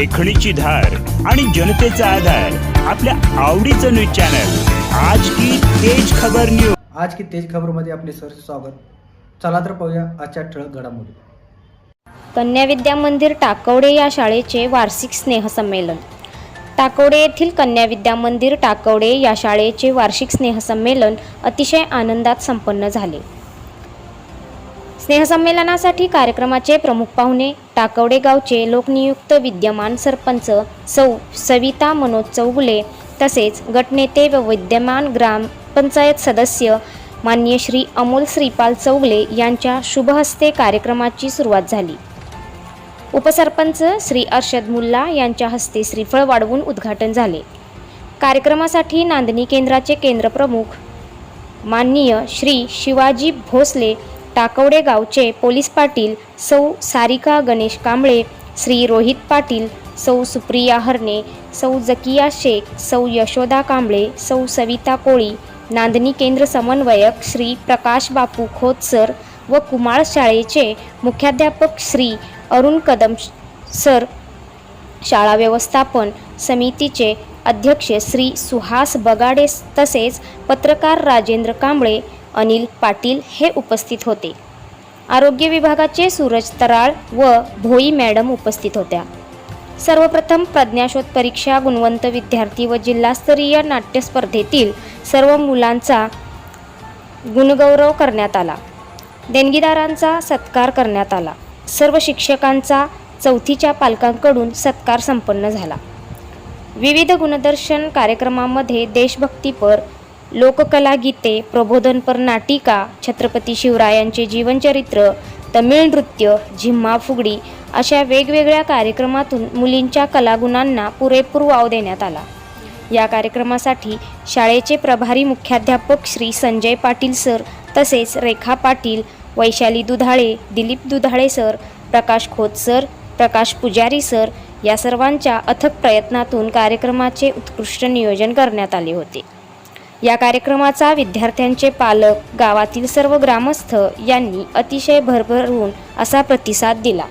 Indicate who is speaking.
Speaker 1: लेखणीची धार आणि जनतेचा आधार आपल्या आवडीचं न्यूज चॅनल. आज की तेज खबर न्यूज
Speaker 2: आज की तेज खबरमध्ये आपले सर स्वागत. चला तर पाहूया आजच्या ठळक घडामोडी.
Speaker 3: कन्या विद्या मंदिर टाकवडे या शाळेचे वार्षिक स्नेहसंमेलन टाकवडे येथील कन्या विद्या मंदिर टाकवडे या शाळेचे वार्षिक स्नेहसंमेलन अतिशय आनंदात संपन्न झाले. स्नेहसंमेलनासाठी कार्यक्रमाचे प्रमुख पाहुणे टाकवडे गावचे लोकनियुक्त विद्यमान सरपंच सौ सविता मनोज चौगुले तसेच गटनेते व विद्यमान ग्रामपंचायत सदस्य मान्य श्री अमोल श्रीपाल चौगले यांच्या शुभहस्ते कार्यक्रमाची सुरुवात झाली. उपसरपंच श्री अर्षद मुल्ला यांच्या हस्ते श्रीफळ वाढवून उद्घाटन झाले. कार्यक्रमासाठी नांदणी केंद्राचे केंद्रप्रमुख माननीय श्री शिवाजी भोसले टाकवडे गावचे पोलीस पाटील सौ सारिका गणेश कांबळे श्री रोहित पाटील सौ सुप्रिया हरणे सौ जकिया शेख सौ यशोदा कांबळे सौ सविता कोळी नांदणी केंद्र समन्वयक श्री प्रकाश बापू खोतसर व कुमाळ शाळेचे मुख्याध्यापक श्री अरुण कदम सर शाळा व्यवस्थापन समितीचे अध्यक्ष श्री सुहास बगाडे तसेच पत्रकार राजेंद्र कांबळे अनिल पाटील हे उपस्थित होते. आरोग्य विभागाचे सूरज तराळ व भोई मॅडम उपस्थित होत्या. सर्वप्रथम प्रज्ञाशोध परीक्षा गुणवंत विद्यार्थी व जिल्हास्तरीय नाट्यस्पर्धेतील सर्व मुलांचा गुणगौरव करण्यात आला. देणगीदारांचा सत्कार करण्यात आला. सर्व शिक्षकांचा चौथीच्या पालकांकडून सत्कार संपन्न झाला. विविध गुणदर्शन कार्यक्रमामध्ये देशभक्तीपर लोककला गीते प्रबोधनपर नाटिका छत्रपती शिवरायांचे जीवनचरित्र तमिळ नृत्य झिम्मा फुगडी अशा वेगवेगळ्या कार्यक्रमातून मुलींच्या कलागुणांना पुरेपूर वाव देण्यात आला. या कार्यक्रमासाठी शाळेचे प्रभारी मुख्याध्यापक श्री संजय पाटील सर तसेच Rekha Patil Vaishali Dudhale Dilip Dudhale sir Prakash Khot sir Prakash Pujari sir या सर्वांच्या अथक प्रयत्नातून कार्यक्रमाचे उत्कृष्ट नियोजन करण्यात आले होते. या कार्यक्रमाचा विद्यार्थ्यांचे पालक गावातील सर्व ग्रामस्थ यांनी अतिशय भरभरून असा प्रतिसाद दिला.